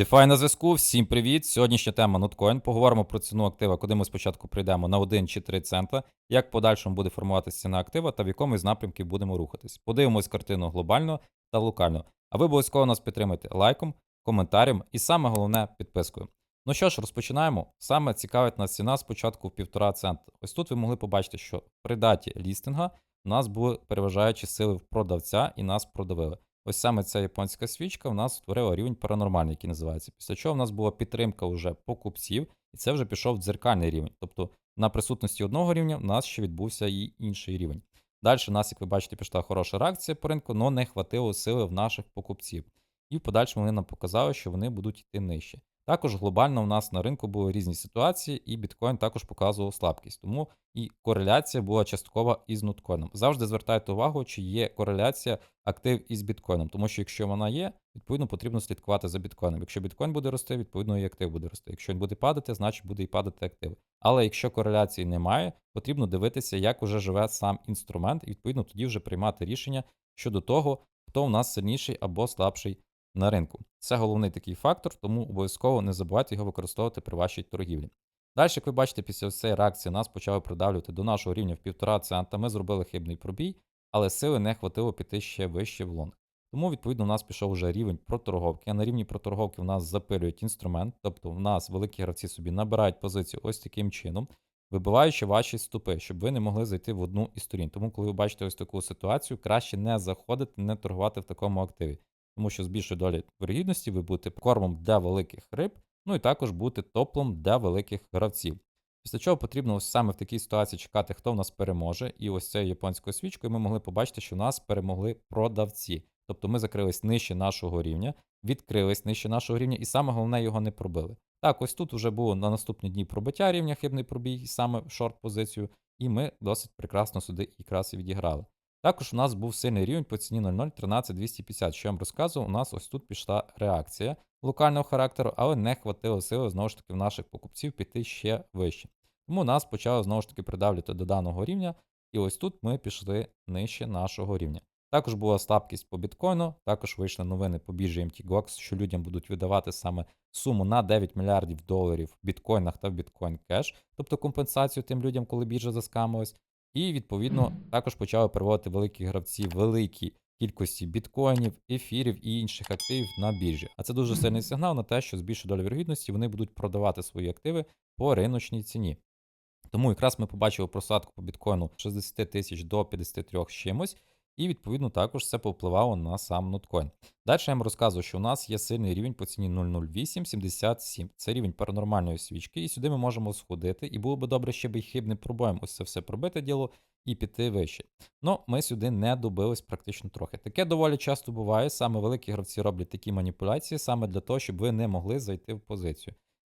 DeFi на зв'язку, всім привіт! Сьогоднішня тема Notcoin. Поговоримо про ціну актива, куди ми спочатку прийдемо на 1 чи 3 цента, як подальшому буде формуватися ціна актива та в якому із напрямків будемо рухатись. Подивимось картину глобально та локально. А ви обов'язково нас підтримайте лайком, коментарем і саме головне підпискою. Ну що ж, розпочинаємо. Саме цікавить нас ціна спочатку в 1,5 цента. Ось тут ви могли побачити, що при даті лістинга у нас були переважаючі сили в продавця і нас продавили. Ось саме ця японська свічка в нас створила рівень паранормальний, який називається. Після чого в нас була підтримка вже покупців, і це вже пішов дзеркальний рівень. Тобто на присутності одного рівня в нас ще відбувся і інший рівень. Далі в нас, як ви бачите, пішла хороша реакція по ринку, але не хватило сили в наших покупців. І в подальшому вони нам показали, що вони будуть йти нижче. Також глобально у нас на ринку були різні ситуації, і біткоін також показував слабкість. Тому і кореляція була часткова із ноткоїном. Завжди звертайте увагу, чи є кореляція актив із біткоїном. Тому що якщо вона є, відповідно потрібно слідкувати за біткоїном. Якщо біткоін буде рости, відповідно і актив буде рости. Якщо він буде падати, значить буде і падати актив. Але якщо кореляції немає, потрібно дивитися, як уже живе сам інструмент, і відповідно тоді вже приймати рішення щодо того, хто у нас сильніший або слабший на ринку. Це головний такий фактор, тому обов'язково не забувайте його використовувати при вашій торгівлі. Далі, як ви бачите, після цієї реакції нас почали придавлювати до нашого рівня в 1,5 цента. Ми зробили хибний пробій, але сили не хватило піти ще вище в лонг. Тому, відповідно, у нас пішов вже рівень проторговки. А на рівні проторговки в нас запилюють інструмент, тобто в нас великі гравці собі набирають позицію ось таким чином, вибиваючи ваші стопи, щоб ви не могли зайти в одну із сторін. Тому, коли ви бачите ось таку ситуацію, краще не заходити, не торгувати в такому активі тому що з більшою долі вирогідності ви будете кормом для великих риб, ну і також будете топлом для великих гравців. Після чого потрібно ось саме в такій ситуації чекати, хто в нас переможе. І ось цією японською свічкою ми могли побачити, що нас перемогли продавці. Тобто ми закрились нижче нашого рівня, відкрились нижче нашого рівня, і саме головне його не пробили. Так, ось тут вже було на наступні дні пробиття рівня хибний пробій, саме в шорт-позицію, і ми досить прекрасно сюди якраз і відіграли. Також у нас був сильний рівень по ціні 0,13250. Що я вам розказував, у нас ось тут пішла реакція локального характеру, але не хватило сили знову ж таки в наших покупців піти ще вище. Тому нас почало знову ж таки придавлювати до даного рівня, і ось тут ми пішли нижче нашого рівня. Також була слабкість по біткоїну, також вийшли новини по біржі MTGOX, що людям будуть видавати саме суму на 9 мільярдів доларів в біткоїнах та в біткоін кеш, тобто компенсацію тим людям, коли біржа заскамилась. І, відповідно, також почали проводити великі гравці великі кількості біткоїнів, ефірів і інших активів на біржі. А це дуже сильний сигнал на те, що з більшою долею вірогідності вони будуть продавати свої активи по риночній ціні. Тому якраз ми побачили просадку по біткоїну 60 тисяч до 53 з чимось. І, відповідно, також це повпливало на сам ноткоін. Далі я вам розказую, що у нас є сильний рівень по ціні 00877. Це рівень паранормальної свічки, і сюди ми можемо сходити. І було би добре, ще б і хибним пробоєм ось це все пробити діло і піти вище. Ну, ми сюди не добились практично трохи. Таке доволі часто буває. Саме великі гравці роблять такі маніпуляції саме для того, щоб ви не могли зайти в позицію.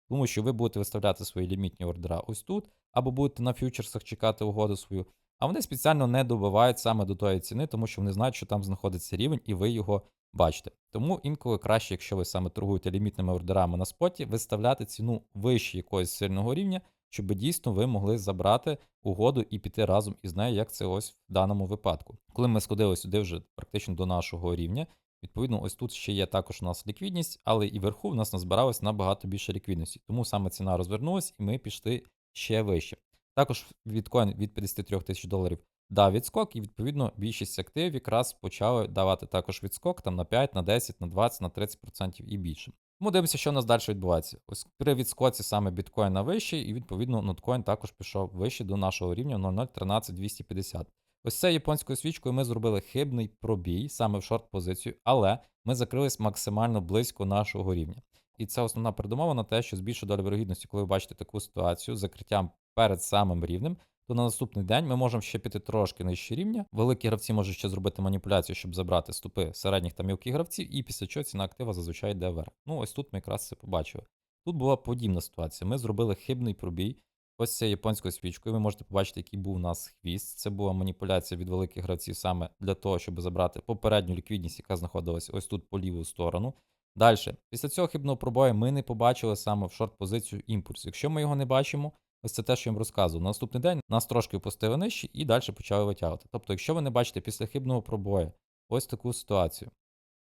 Тому що ви будете виставляти свої лімітні ордера ось тут, або будете на фьючерсах чекати угоду свою. А вони спеціально не добивають саме до тої ціни, тому що вони знають, що там знаходиться рівень, і ви його бачите. Тому інколи краще, якщо ви саме торгуєте лімітними ордерами на споті, виставляти ціну вище якогось сильного рівня, щоб дійсно ви могли забрати угоду і піти разом із нею, як це ось в даному випадку. Коли ми сходили сюди вже практично до нашого рівня, відповідно, ось тут ще є також у нас ліквідність, але і вверху в нас назбиралось набагато більше ліквідності. Тому саме ціна розвернулась, і ми пішли ще вище. Також біткоін від 53 тисяч доларів дав відскок, і відповідно більшість активів якраз почали давати також відскок там на 5, на 10, на 20, на 30% і більше. Тому дивимося, що у нас далі відбувається. Ось при відскоці саме біткоїна вищий, і відповідно ноткоін також пішов вище до нашого рівня 0,013,250. Ось це японською свічкою ми зробили хибний пробій саме в шорт-позицію, але ми закрились максимально близько нашого рівня. І це основна передумова на те, що з більшою долею вирогідності, коли ви бачите таку ситуацію з закриттям перед самим рівнем, то на наступний день ми можемо ще піти трошки нижче рівня. Великі гравці можуть ще зробити маніпуляцію, щоб забрати ступи середніх та мілких гравців, і після чого ціна актива зазвичай йде вверх. Ну, ось тут ми якраз це побачили. Тут була подібна ситуація. Ми зробили хибний пробій. Ось цією японською свічкою. Ви можете побачити, який був у нас хвіст. Це була маніпуляція від великих гравців саме для того, щоб забрати попередню ліквідність, яка знаходилась ось тут по ліву сторону. Далі, після цього хибного пробою ми не побачили саме в шорт-позицію імпульс. Якщо ми його не бачимо, ось це те, що їм розказував. На наступний день нас трошки опустили нижче і далі почали витягувати. Тобто, якщо ви не бачите після хибного пробою ось таку ситуацію,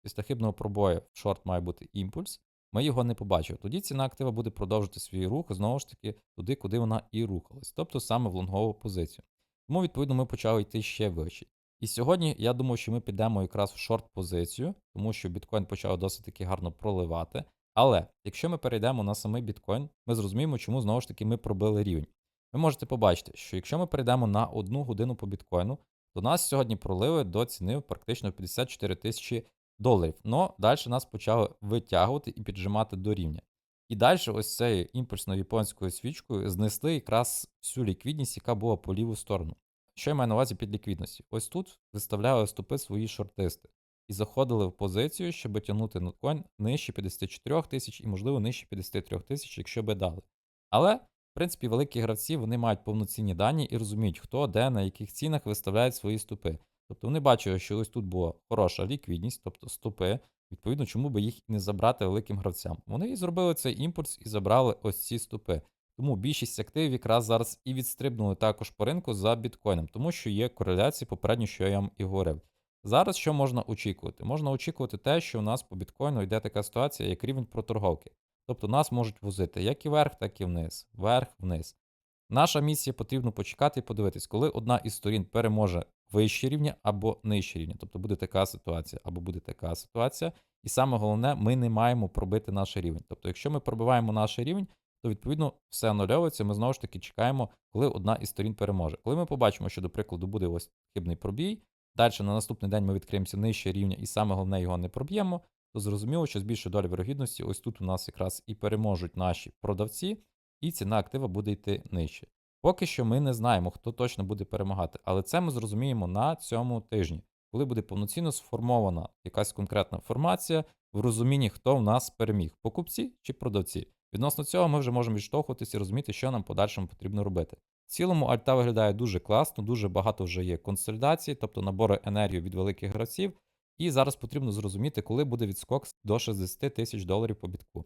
після хибного пробою в шорт має бути імпульс, ми його не побачили. Тоді ціна актива буде продовжити свій рух знову ж таки туди, куди вона і рухалась, тобто саме в лонгову позицію. Тому, відповідно, ми почали йти ще вище. І сьогодні я думаю, що ми підемо якраз в шорт-позицію, тому що біткоін почав досить таки гарно проливати. Але якщо ми перейдемо на самий біткоін, ми зрозуміємо, чому знову ж таки ми пробили рівень. Ви можете побачити, що якщо ми перейдемо на одну годину по біткоїну, то нас сьогодні проливи до ціни практично 54 тисячі доларів. Но далі нас почали витягувати і піджимати до рівня. І далі ось цією імпульсною японською свічкою знесли якраз всю ліквідність, яка була по ліву сторону. Що я маю на увазі під ліквідністю? Ось тут виставляли стопи свої шортисти і заходили в позицію, щоб тягнути ноткоін нижче 54 тисяч і, можливо, нижче 53 тисяч, якщо би дали. Але, в принципі, великі гравці вони мають повноцінні дані і розуміють, хто де, на яких цінах виставляють свої стопи. Тобто вони бачили, що ось тут була хороша ліквідність, тобто стопи. Відповідно, чому би їх не забрати великим гравцям? Вони і зробили цей імпульс і забрали ось ці стопи. Тому більшість активів якраз зараз і відстрибнули також по ринку за біткоїном, тому що є кореляції попередньо, що я вам і говорив. Зараз що можна очікувати? Можна очікувати те, що у нас по біткоїну йде така ситуація, як рівень проторговки. Тобто нас можуть возити як і вверх, так і вниз, вверх, вниз. Наша місія потрібно почекати і подивитись, коли одна із сторін переможе вище рівня або нижче рівня. Тобто буде така ситуація або буде така ситуація. І саме головне, ми не маємо пробити наш рівень. Тобто, якщо ми пробиваємо наш рівень, то відповідно все анульовується. Ми знову ж таки чекаємо, коли одна із сторін переможе. Коли ми побачимо, що, до прикладу, буде ось хибний пробій, далі на наступний день ми відкриємося нижче рівня, і саме головне його не проб'ємо, то зрозуміло, що з більшою долею вирогідності, ось тут у нас якраз і переможуть наші продавці, і ціна актива буде йти нижче. Поки що ми не знаємо, хто точно буде перемагати, але це ми зрозуміємо на цьому тижні, коли буде повноцінно сформована якась конкретна формація в розумінні, хто в нас переміг покупці чи продавці. Відносно цього ми вже можемо відштовхуватися і розуміти, що нам подальшому потрібно робити. Цілому альта виглядає дуже класно, дуже багато вже є консолідації, тобто набори енергії від великих гравців. І зараз потрібно зрозуміти, коли буде відскок до 60 тисяч доларів по бітку.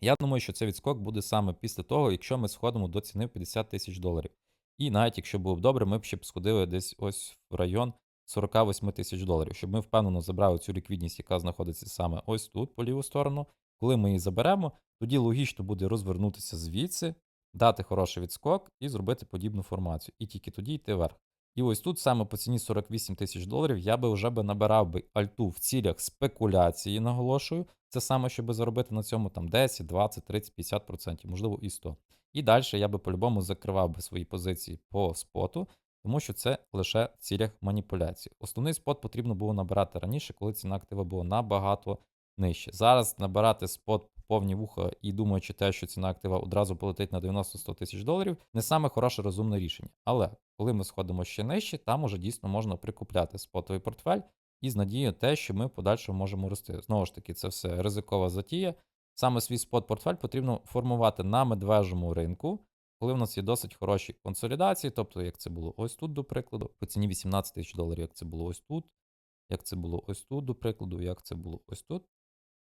Я думаю, що цей відскок буде саме після того, якщо ми сходимо до ціни в 50 тисяч доларів. І навіть якщо було б добре, ми б ще б сходили десь ось в район 48 тисяч доларів, щоб ми впевнено забрали цю ліквідність, яка знаходиться саме ось тут, по ліву сторону. Коли ми її заберемо, тоді логічно буде розвернутися звідси, дати хороший відскок і зробити подібну формацію. І тільки тоді йти вверх. І ось тут саме по ціні 48 тисяч доларів я би вже би набирав би альту в цілях спекуляції, наголошую. Це саме, щоб заробити на цьому там 10, 20, 30, 50%, можливо, і 100. І далі я би по-любому закривав би свої позиції по споту, тому що це лише в цілях маніпуляції. Основний спот потрібно було набирати раніше, коли ціна актива була набагато нижче. Зараз набирати спот повні вуха і думаючи те, що ціна актива одразу полетить на 90-100 тисяч доларів, не саме хороше розумне рішення. Але коли ми сходимо ще нижче, там уже дійсно можна прикупляти спотовий портфель і з надією те, що ми в подальшому можемо рости. Знову ж таки, це все ризикова затія. Саме свій спот-портфель потрібно формувати на медвежому ринку, коли в нас є досить хороші консолідації, тобто, як це було ось тут, до прикладу, по ціні 18 тисяч доларів, як це було ось тут, як це було ось тут, до прикладу, як це було ось тут.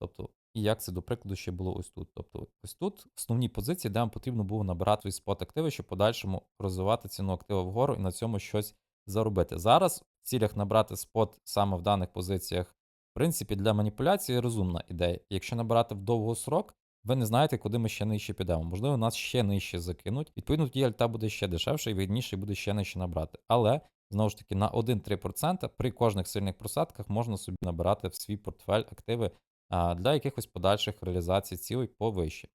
Тобто, і як це, до прикладу, ще було ось тут. Тобто, ось тут основні позиції, де вам потрібно було набирати свій спот активи, щоб подальшому розвивати ціну актива вгору і на цьому щось заробити. Зараз в цілях набрати спот саме в даних позиціях, в принципі, для маніпуляції розумна ідея. Якщо набирати в довгосрок, ви не знаєте, куди ми ще нижче підемо. Можливо, нас ще нижче закинуть. Відповідно, тоді альта буде ще дешевше і вигідніше буде ще нижче набрати. Але знову ж таки на 1-3% при кожних сильних просадках можна собі набирати в свій портфель активи для якихось подальших реалізацій цілей повище.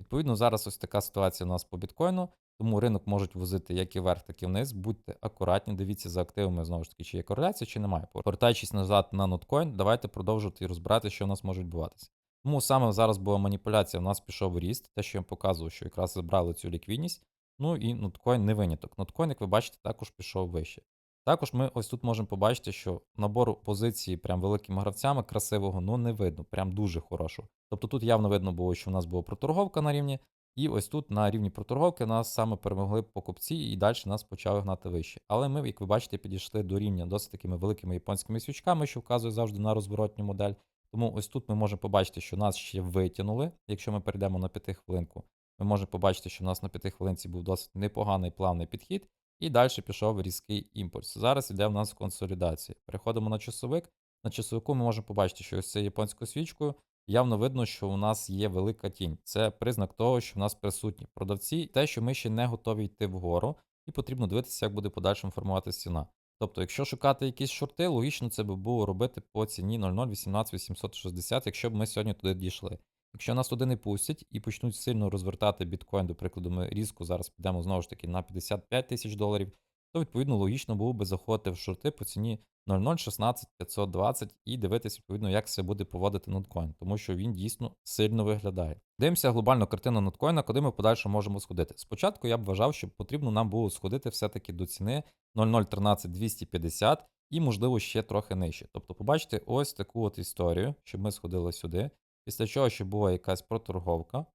Відповідно, зараз ось така ситуація у нас по біткоїну, тому ринок можуть возити як і вверх, так і вниз. Будьте акуратні, дивіться за активами, знову ж таки, чи є кореляція, чи немає. Повертаючись назад на ноткоін, давайте продовжувати і розбирати, що у нас може відбуватися. Тому саме зараз була маніпуляція, у нас пішов ріст, те, що я вам показував, що якраз забрали цю ліквідність. Ну і ноткоін не виняток. Ноткоін, як ви бачите, також пішов вище. Також ми ось тут можемо побачити, що набору позиції прям великими гравцями красивого ну не видно, прям дуже хорошого. Тобто тут явно видно було, що у нас була проторговка на рівні, і ось тут на рівні проторговки нас саме перемогли покупці, і далі нас почали гнати вище. Але ми, як ви бачите, підійшли до рівня досить такими великими японськими свічками, що вказує завжди на розворотню модель. Тому ось тут ми можемо побачити, що нас ще витягнули. Якщо ми перейдемо на 5 хвилинку, ми можемо побачити, що у нас на 5 хвилинці був досить непоганий плавний підхід. І далі пішов різкий імпульс. Зараз йде в нас консолідація. Переходимо на часовик. На часовику ми можемо побачити, що ось цією японською свічкою явно видно, що у нас є велика тінь. Це признак того, що в нас присутні продавці, те, що ми ще не готові йти вгору, і потрібно дивитися, як буде в подальшому формуватися ціна. Тобто, якщо шукати якісь шорти, логічно це би було робити по ціні 0,018 якщо б ми сьогодні туди дійшли. Якщо нас туди не пустять і почнуть сильно розвертати біткоін, до прикладу, ми різко зараз підемо знову ж таки на 55 тисяч доларів, то відповідно логічно було би заходити в шорти по ціні 0,016 520 і дивитися, відповідно, як це буде поводити ноткоін, тому що він дійсно сильно виглядає. Дивимося глобальну картину ноткоїна, куди ми в подальшому можемо сходити. Спочатку я б вважав, що потрібно нам було сходити все-таки до ціни 0,013 250 і, можливо, ще трохи нижче. Тобто, побачите ось таку от історію, щоб ми сходили сюди. Після чого ще була якась проторговка.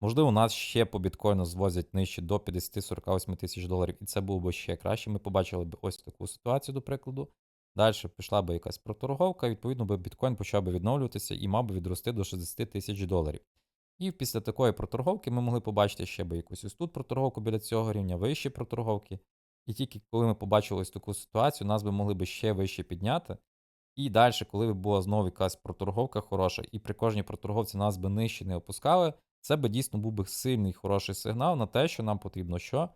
Можливо, нас ще по біткоїну звозять нижче до 50-48 тисяч доларів, і це було б ще краще. Ми побачили б ось таку ситуацію, до прикладу. Далі пішла б якась проторговка, відповідно, би біткоін почав би відновлюватися і мав би відрости до 60 тисяч доларів. І після такої проторговки ми могли побачити ще би якусь ось тут проторговку біля цього рівня, вищі проторговки. І тільки коли ми побачили ось таку ситуацію, нас би могли би ще вище підняти. І далі, коли б була знову якась проторговка хороша, і при кожній проторговці нас би нижче не опускали, це би дійсно був би сильний хороший сигнал на те, що нам потрібно що?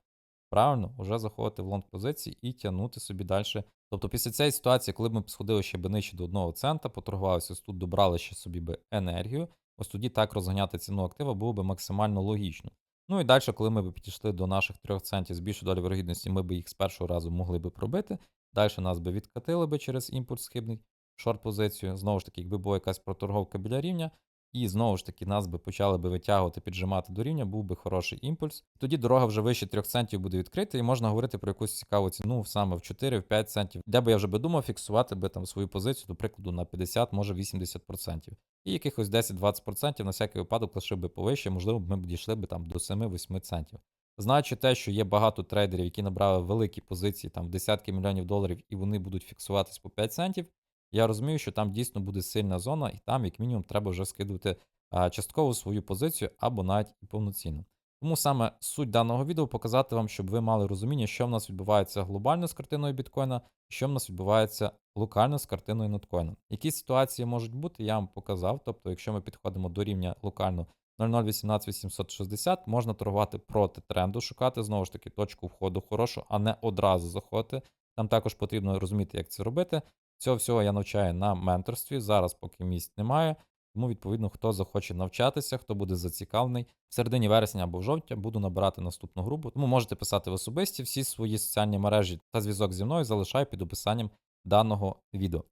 Правильно, вже заходити в лонг позиції і тягнути собі далі. Тобто після цієї ситуації, коли б ми сходили ще би нижче до 1 цента, поторгувалися ось тут, добрали ще собі би енергію, ось тоді так розганяти ціну актива було би максимально логічно. Ну і далі, коли ми б підійшли до наших 3 центів з більшою долі вирогідності, ми б їх з першого разу могли би пробити. Далі нас би відкатили би через імпульс схибний шорт-позицію. Знову ж таки, якби була якась проторговка біля рівня, і знову ж таки нас би почали би витягувати, піджимати до рівня, був би хороший імпульс. Тоді дорога вже вище 3 центів буде відкрита, і можна говорити про якусь цікаву ціну саме в 4-5 центів, де би я вже би думав фіксувати би там свою позицію, до прикладу, на 50, може 80%. І якихось 10-20% на всякий випадок лише би повище, можливо, ми б дійшли би там до 7-8 центів. Знаючи те, що є багато трейдерів, які набрали великі позиції там в десятки мільйонів доларів, і вони будуть фіксуватись по 5 центів, я розумію, що там дійсно буде сильна зона, і там, як мінімум, треба вже скидувати а, частково свою позицію або навіть повноцінно. Тому саме суть даного відео показати вам, щоб ви мали розуміння, що в нас відбувається глобально з картиною біткоїна, що в нас відбувається локально з картиною ноткоїна. Які ситуації можуть бути, я вам показав. Тобто, якщо ми підходимо до рівня локально 0018860, можна торгувати проти тренду, шукати знову ж таки точку входу хорошу, а не одразу заходити. Там також потрібно розуміти, як це робити. Цього всього я навчаю на менторстві. Зараз поки місць немає. Тому, відповідно, хто захоче навчатися, хто буде зацікавлений, в середині вересня або в жовтні буду набирати наступну групу. Тому можете писати в особисті всі свої соціальні мережі та зв'язок зі мною залишаю під описанням даного відео.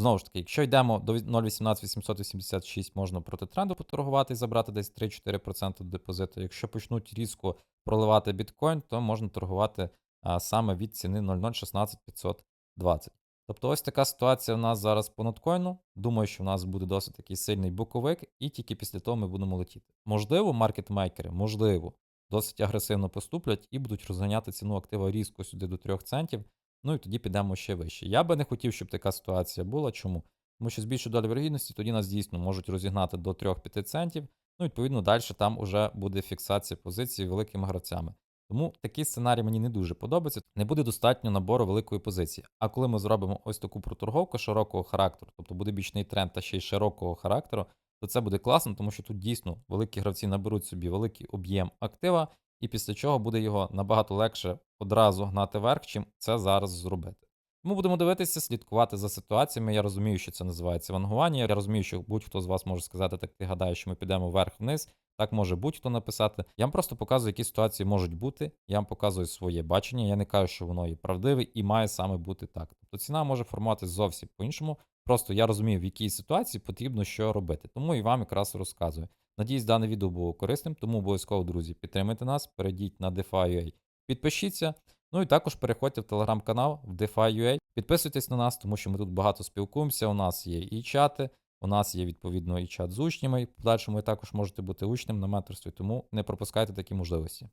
Знову ж таки, якщо йдемо до 0,18886, можна проти тренду поторгувати і забрати десь 3-4% депозиту. Якщо почнуть різко проливати біткоін, то можна торгувати а, саме від ціни 0,016520. Тобто ось така ситуація в нас зараз по ноткоїну. Думаю, що в нас буде досить такий сильний боковик, і тільки після того ми будемо летіти. Можливо, маркетмейкери, можливо, досить агресивно поступлять і будуть розганяти ціну актива різко сюди до 3 центів. Ну і тоді підемо ще вище. Я би не хотів, щоб така ситуація була. Чому? Тому що з більшою долі вірогідності тоді нас дійсно можуть розігнати до 3-5 центів. Ну, відповідно, далі там вже буде фіксація позиції великими гравцями. Тому такий сценарій мені не дуже подобається. Не буде достатньо набору великої позиції. А коли ми зробимо ось таку проторговку широкого характеру, тобто буде бічний тренд та ще й широкого характеру, то це буде класно, тому що тут дійсно великі гравці наберуть собі великий об'єм актива, і після чого буде його набагато легше одразу гнати вверх, чим це зараз зробити. Тому будемо дивитися, слідкувати за ситуаціями. Я розумію, що це називається вангування. Я розумію, що будь-хто з вас може сказати, так ти гадаєш, що ми підемо вверх-вниз. Так може будь-хто написати. Я вам просто показую, які ситуації можуть бути. Я вам показую своє бачення. Я не кажу, що воно є правдиве і має саме бути так. Тобто ціна може формуватися зовсім по-іншому. Просто я розумію, в якій ситуації потрібно що робити. Тому і вам якраз розказую. Надіюсь, дане відео було корисним, тому обов'язково, друзі, підтримайте нас, перейдіть на DeFi.ua, підпишіться. Ну і також переходьте в телеграм-канал в DeFi.ua, підписуйтесь на нас, тому що ми тут багато спілкуємося. У нас є і чати, у нас є відповідно і чат з учнями. В подальшому ви також можете бути учнем на менторстві, тому не пропускайте такі можливості.